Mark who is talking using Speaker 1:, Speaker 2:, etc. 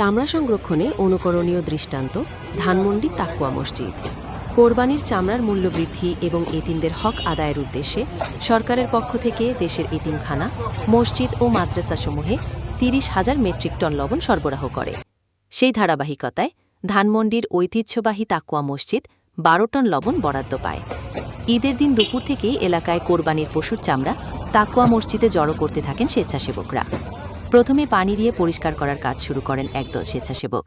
Speaker 1: চামড়া সংরক্ষণে অনুকরণীয় দৃষ্টান্ত ধানমন্ডি তাকুয়া মসজিদ। কোরবানির চামড়ার মূল্য বৃদ্ধি এবং এতিমদের হক আদায়ের উদ্দেশ্যে সরকারের পক্ষ থেকে দেশের এতিমখানা, মসজিদ ও মাদ্রাসাসমূহে তিরিশ হাজার মেট্রিক টন লবণ সরবরাহ করে। সেই ধারাবাহিকতায় ধানমন্ডির ঐতিহ্যবাহী তাকুয়া মসজিদ বারো টন লবণ বরাদ্দ পায়। ঈদের দিন দুপুর থেকেই এলাকায় কোরবানির পশুর চামড়া তাকুয়া মসজিদে জড়ো করতে থাকেন স্বেচ্ছাসেবকরা। প্রথমে পানি দিয়ে পরিষ্কার করার কাজ শুরু করেন একদল স্বেচ্ছাসেবক।